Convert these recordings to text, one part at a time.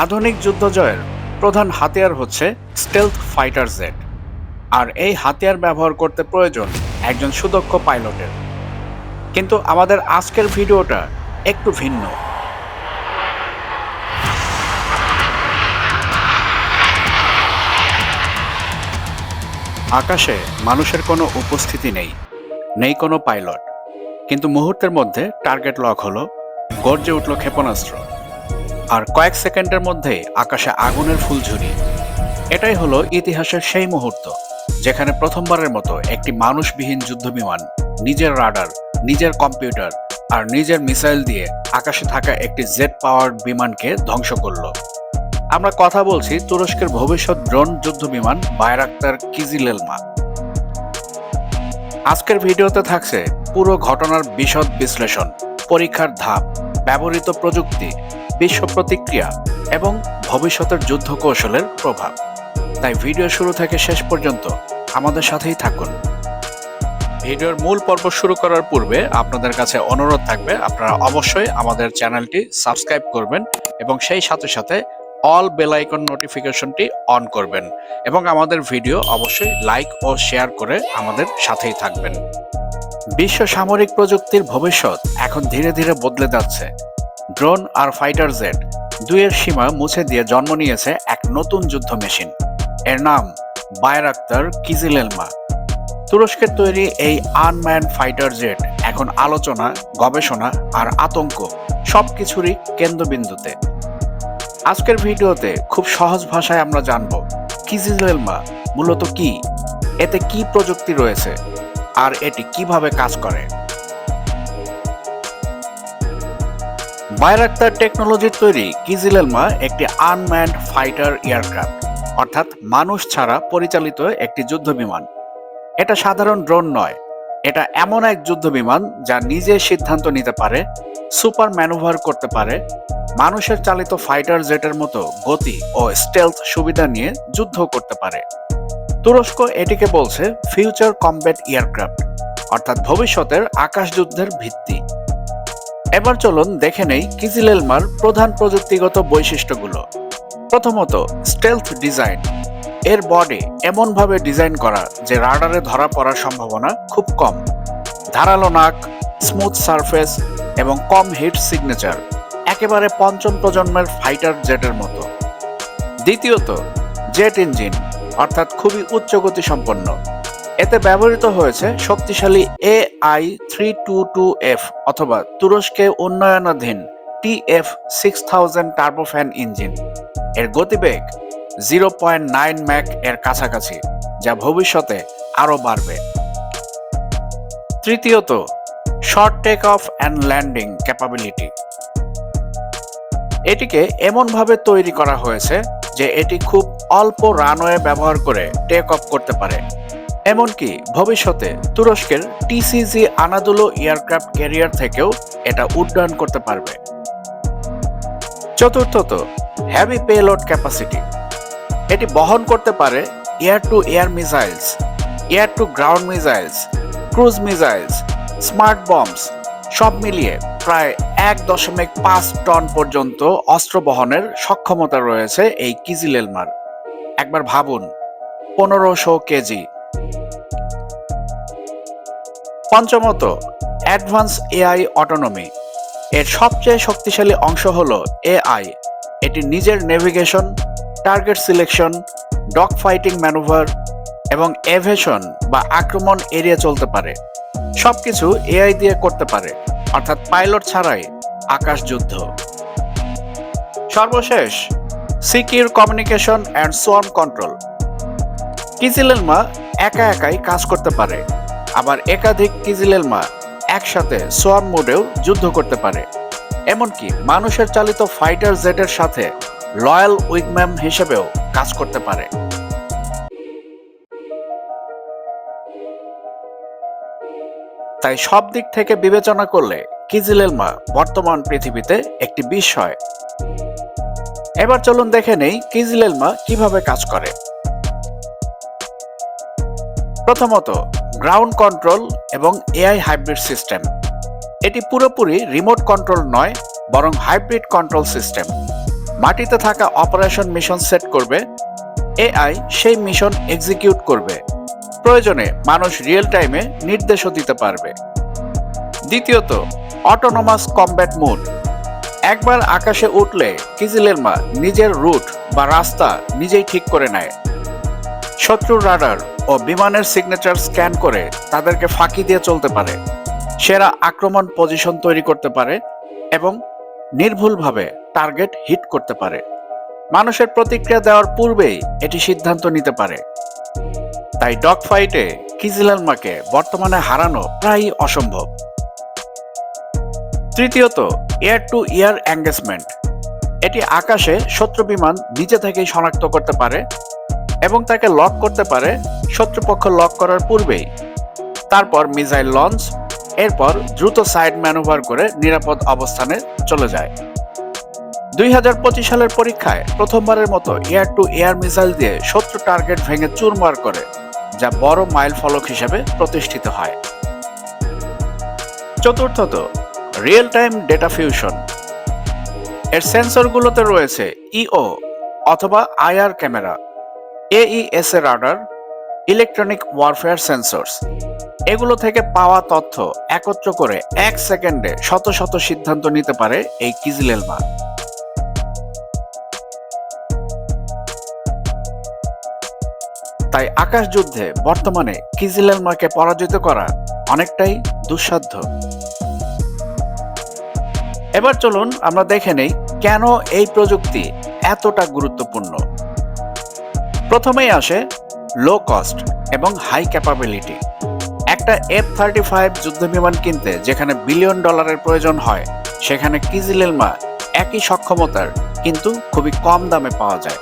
আধুনিক যুদ্ধ জয়ের প্রধান হাতিয়ার হচ্ছে স্টেলথ ফাইটার জেট আর এই হাতিয়ার ব্যবহার করতে প্রয়োজন একজন সুদক্ষ পাইলটের। কিন্তু আমাদের আজকের ভিডিওটা একটু ভিন্ন। আকাশে মানুষের কোনো উপস্থিতি নেই নেই কোনো পাইলট। কিন্তু মুহূর্তের মধ্যে টার্গেট লক হলো, গর্জে উঠল ক্ষেপণাস্ত্র। আর কয়েক সেকেন্ডের মধ্যেই আকাশে আগুনের ফুলঝুরি এটাই হলো ইতিহাসের সেই মুহূর্ত, যেখানে প্রথমবারের মতো একটি মানুষবিহীন যুদ্ধবিমান, নিজের রাডার, নিজের কম্পিউটার আর নিজের মিসাইল দিয়ে আকাশে থাকা একটি জেট পাওয়ার্ড বিমানকে ধ্বংস করল। আমরা কথা বলছি তুরস্কের ভবিষ্যৎ ড্রোন যুদ্ধবিমান বায়রাক্তার কিজিলেলমা। আজকের ভিডিওতে থাকছে পুরো ঘটনার বিশদ বিশ্লেষণ, পরীক্ষার ধাপ, ব্যবহৃত প্রযুক্তি বিশ্ব প্রতিক্রিয়া এবং ভবিষ্যতের যুদ্ধ কৌশলের প্রভাব। তাই ভিডিও শুরু থেকে শেষ পর্যন্ত আমাদের সাথেই থাকুন। ভিডিওর মূল পর্ব শুরু করার পূর্বে আপনাদের কাছে অনুরোধ থাকবে, আপনারা অবশ্যই আমাদের চ্যানেলটি সাবস্ক্রাইব করবেন এবং সেই সাথে সাথে অল বেল আইকন নোটিফিকেশনটি অন করবেন এবং আমাদের ভিডিও অবশ্যই লাইক ও শেয়ার করে আমাদের সাথেই থাকবেন। বিশ্ব সামরিক প্রযুক্তির ভবিষ্যৎ এখন ধীরে ধীরে বদলে যাচ্ছে। ড্রোন আর ফাইটার জেট দুইয়ের সীমা মুছে দিয়ে জন্ম নিয়েছে এক নতুন যুদ্ধ মেশিন। এর নাম বায়রাক্তার কিজিলেলমা। তুরস্কের তৈরি এই আনম্যান ফাইটার জেট এখন আলোচনা, গবেষণা আর আতঙ্ক সব কিছুরই কেন্দ্রবিন্দুতে। আজকের ভিডিওতে খুব সহজ ভাষায় আমরা জানব কিজিলেলমা মূলত কি, এতে কি প্রযুক্তি রয়েছে, আর এটি কীভাবে কাজ করে। বায়রাক্তার টেকনোলজির তৈরি কিজিলেলমা একটি আনম্যান্ড ফাইটার এয়ারক্রাফট অর্থাৎ মানুষ ছাড়া পরিচালিত একটি যুদ্ধ বিমান এটা সাধারণ ড্রোন নয়, এটা এমন এক যুদ্ধ বিমান যা নিজে সিদ্ধান্ত নিতে পারে সুপার ম্যানুভার করতে পারে, মানুষের চালিত ফাইটার জেটের মতো গতি ও স্টেলথ সুবিধা নিয়ে যুদ্ধ করতে পারে। তুরস্ক এটিকে বলছে ফিউচার কমব্যাট এয়ারক্রাফট অর্থাৎ ভবিষ্যতের আকাশ যুদ্ধের ভিত্তি। এবার চলুন দেখে নেই কিজিলেলমার প্রধান প্রযুক্তিগত বৈশিষ্ট্যগুলো। প্রথমত স্টেলথ ডিজাইন এর বডি এমনভাবে ডিজাইন করা যে রাডারে ধরা পড়ার সম্ভাবনা খুব কম। ধারালো নাক স্মুথ সারফেস এবং কম হিট সিগনেচার একেবারে পঞ্চম প্রজন্মের ফাইটার জেটের মতো। দ্বিতীয়ত জেট ইঞ্জিন অর্থাৎ খুবই উচ্চ গতি সম্পন্ন এতে ব্যবহৃত হয়েছে শক্তিশালী A I three two two F অথবা তুরস্কে উন্নয়নাধীন T F six thousand turbofan engine. এর গতিবেগ জিরো পয়েন্ট নাইন ম্যাক এর কাছাকাছি, যা ভবিষ্যতে আরও বাড়বে। তৃতীয়ত, short take off and landing capability. এটিকে এমনভাবে তৈরি করা হয়েছে যে এটি খুব অল্প রানওয়ে ব্যবহার করে টেক অফ করতে পারে। এমনকি ভবিষ্যতে তুরস্কের টিসিজি আনাদুলো এয়ারক্রাফট ক্যারিয়ার থেকেও এটা উড্ডয়ন করতে পারবে। চতুর্থত হ্যাভি পেলোড ক্যাপাসিটি এটি বহন করতে পারে air to air missiles air to ground missiles cruise missiles smart bombs সব মিলিয়ে প্রায় এক দশমিক পাঁচ টন পর্যন্ত অস্ত্র বহনের সক্ষমতা রয়েছে এই কিজিলেলমার। একবার ভাবুন, পনেরোশো কেজি। পঞ্চমত অ্যাডভান্স এআই অটোনমি এর সবচেয়ে শক্তিশালী অংশ হল এআই এটি নিজের navigation target selection dog fighting manoeuvre এবং এভেশন বা আক্রমণ এড়িয়ে চলতে পারে। সবকিছু এআই দিয়ে করতে পারে, অর্থাৎ পাইলট ছাড়াই আকাশ যুদ্ধ সর্বশেষ secure communication and swarm control Kizilelma একা একাই কাজ করতে পারে। আবার একাধিক কিজিলেলমা একসাথে সোয়ার্ম মোডেও যুদ্ধ করতে পারে। এমনকি মানুষের চালিত ফাইটার জেটের সাথে লয়াল উইগম্যাম হিসেবেও কাজ করতে পারে। তাই সব দিক থেকে বিবেচনা করলে কিজিলেলমা বর্তমান পৃথিবীতে একটি বিষয়। এবার চলুন দেখে নেই কিজিলেলমা কীভাবে কাজ করে। প্রথমত গ্রাউন্ড কন্ট্রোল এবং এআই হাইব্রিড সিস্টেম এটি পুরোপুরি রিমোট কন্ট্রোল নয়, বরং হাইব্রিড কন্ট্রোল সিস্টেম মাটিতে থাকা অপারেশন মিশন সেট করবে এআই সেই মিশন এক্সিকিউট করবে। প্রয়োজনে মানুষ রিয়েল টাইমে নির্দেশও দিতে পারবে। দ্বিতীয়ত অটোনোমাস কমব্যাট মুড একবার আকাশে উঠলে কিজিলের মা নিজের রুট বা রাস্তা নিজেই ঠিক করে নেয়। শত্রুর রাডার ও বিমানের সিগনেচার স্ক্যান করে তাদেরকে ফাঁকি দিয়ে চলতে পারে। সেরা আক্রমণ পজিশন তৈরি করতে পারে এবং নির্ভুলভাবে টার্গেট হিট করতে পারে। মানুষের প্রতিক্রিয়া দেওয়ার পূর্বেই এটি সিদ্ধান্ত নিতে পারে। তাই ডগ ফাইটে কিজিলালমাকে বর্তমানে হারানো প্রায়ই অসম্ভব। তৃতীয়ত, এয়ার টু ইয়ার এঙ্গেজমেন্ট। এটি আকাশে শত্রু বিমান নিচে থেকেই শনাক্ত করতে পারে এবং তাকে লক করতে পারে শত্রুপক্ষ লক করার পূর্বেই। তারপর মিসাইল লঞ্চ, এরপর দ্রুত সাইড ম্যানুভার করে নিরাপদ অবস্থানে চলে যায়। দুই হাজার পঁচিশ সালের পরীক্ষায় প্রথমবারের মতো এয়ার টু এয়ার মিসাইল দিয়ে শত্রু টার্গেট ভেঙে চুরমার করে, যা বড় মাইল ফলক হিসেবে প্রতিষ্ঠিত হয়। চতুর্থত রিয়েল টাইম ডেটা ফিউশন। এর সেন্সরগুলোতে রয়েছে ইও অথবা আইআর ক্যামেরা। এইএস এর রাডার ইলেকট্রনিক ওয়ারফেয়ার সেন্সরস এগুলো থেকে পাওয়া তথ্য একত্র করে এক সেকেন্ডে শত শত সিদ্ধান্ত নিতে পারে এই কিজিলেলমা তাই আকাশ যুদ্ধে বর্তমানে কিজিলেলমাকে পরাজিত করা অনেকটাই দুঃসাধ্য। এবার চলুন আমরা দেখে নেই কেন এই প্রযুক্তি এতটা গুরুত্বপূর্ণ। প্রথমেই আসে লো কস্ট এবং হাই ক্যাপাবিলিটি একটা এফ থার্টি ফাইভ যুদ্ধবিমান কিনতে যেখানে বিলিয়ন ডলারের প্রয়োজন হয়, সেখানে কিজিলেলমা একই সক্ষমতার, কিন্তু খুবই কম দামে পাওয়া যায়।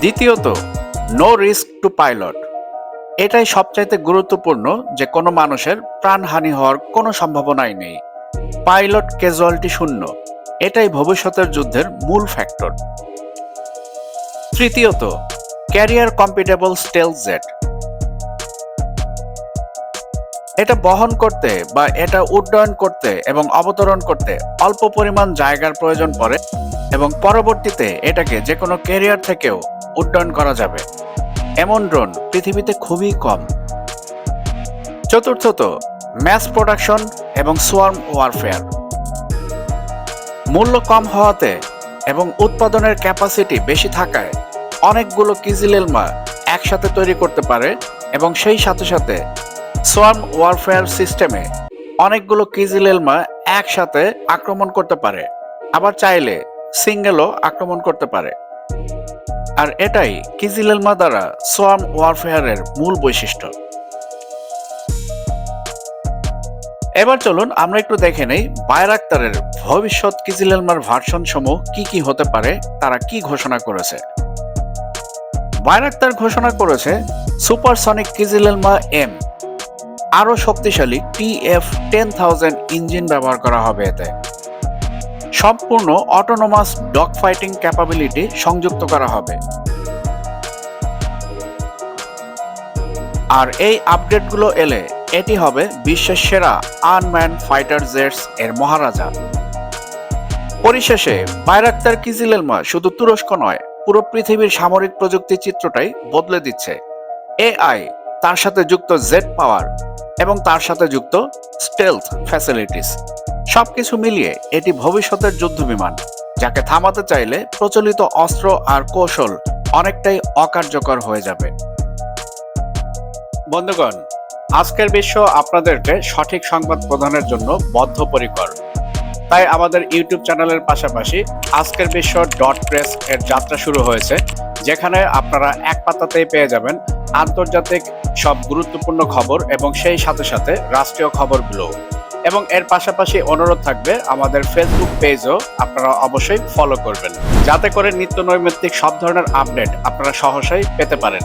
দ্বিতীয়ত নো রিস্ক টু পাইলট এটাই সবচাইতে গুরুত্বপূর্ণ যে কোনো মানুষের প্রাণহানি হওয়ার কোনো সম্ভাবনাই নেই। পাইলট ক্যাজুয়ালিটি শূন্য, এটাই ভবিষ্যতের যুদ্ধের মূল ফ্যাক্টর তৃতীয়ত, ক্যারিয়ার কম্পিটেবল স্টেল জেট এটা বহন করতে বা এটা উড্ডয়ন করতে এবং অবতরণ করতে অল্প পরিমাণ জায়গার প্রয়োজন পড়ে এবং পরবর্তীতে এটাকে যে কোনো ক্যারিয়ার থেকেও উড্ডয়ন করা যাবে। এমন ড্রোন পৃথিবীতে খুবই কম। চতুর্থত, ম্যাস প্রোডাকশন এবং সোয়ার্ম ওয়ারফেয়ার। মূল্য কম হওয়াতে এবং উৎপাদনের ক্যাপাসিটি বেশি থাকায় অনেকগুলো কিজিলেলমা একসাথে তৈরি করতে পারে এবং সেই সাথে সাথে সোয়ার্ম ওয়ারফেয়ার সিস্টেমে অনেকগুলো কিজিলেলমা একসাথে আক্রমণ করতে পারে। আবার চাইলে সিঙ্গেলও আক্রমণ করতে পারে। আর এটাই কিজিলেলমা দ্বারা সোয়ার্ম ওয়ারফেয়ারের মূল বৈশিষ্ট্য। এবার চলুন আমরা একটু দেখে নেই বায়রাক্তারের ভবিষ্যৎ কিজিলেলমার ভার্সন সমূহ কি কি হতে পারে, তারা কি ঘোষণা করেছে। বায়রাক্তার ঘোষণা করেছে, সুপারসনিক কিজিলেলমা এম আরও শক্তিশালী টিএফ টেন থাউজেন্ড ইঞ্জিন ব্যবহার করা হবে এতে। সম্পূর্ণ অটোনোমাস ডগ ফাইটিং ক্যাপাবিলিটি সংযুক্ত করা হবে। আর এই আপডেটগুলো এলে এটি হবে বিশ্বের সেরা আনম্যান ফাইটার জেটস এর মহারাজা। পরিশেষে, বাইরাক্তার কিজিলেলমা শুধু তুরস্ক নয়, পুরো পৃথিবীর সামরিক প্রযুক্তি চিত্রটাই বদলে দিচ্ছে। এআই তার সাথে যুক্ত জেট পাওয়ার এবং তার সাথে যুক্ত স্টেলথ ফ্যাসিলিটিস। সবকিছু মিলিয়ে এটি ভবিষ্যতের যুদ্ধ বিমান যাকে থামাতে চাইলে প্রচলিত অস্ত্র আর কৌশল অনেকটাই অকার্যকর হয়ে যাবে। বন্ধুগণ আজকের বিশ্ব আপনাদেরকে সঠিক সংবাদ প্রদানের জন্য বদ্ধপরিকর। তাই আমাদের ইউটিউব চ্যানেলের পাশাপাশি আজকের বিশ্ব ডট প্রেস এর যাত্রা শুরু হয়েছে, যেখানে আপনারা এক পাতাতেই পেয়ে যাবেন আন্তর্জাতিক সব গুরুত্বপূর্ণ খবর এবং সেই সাথে সাথে রাষ্ট্রীয় খবরগুলো। এবং এর পাশাপাশি অনুরোধ থাকবে, আমাদের ফেসবুক পেজও আপনারা অবশ্যই ফলো করবেন। যাতে করে নিত্য নৈমিত্তিক সব ধরনের আপডেট আপনারা সহসাই পেতে পারেন।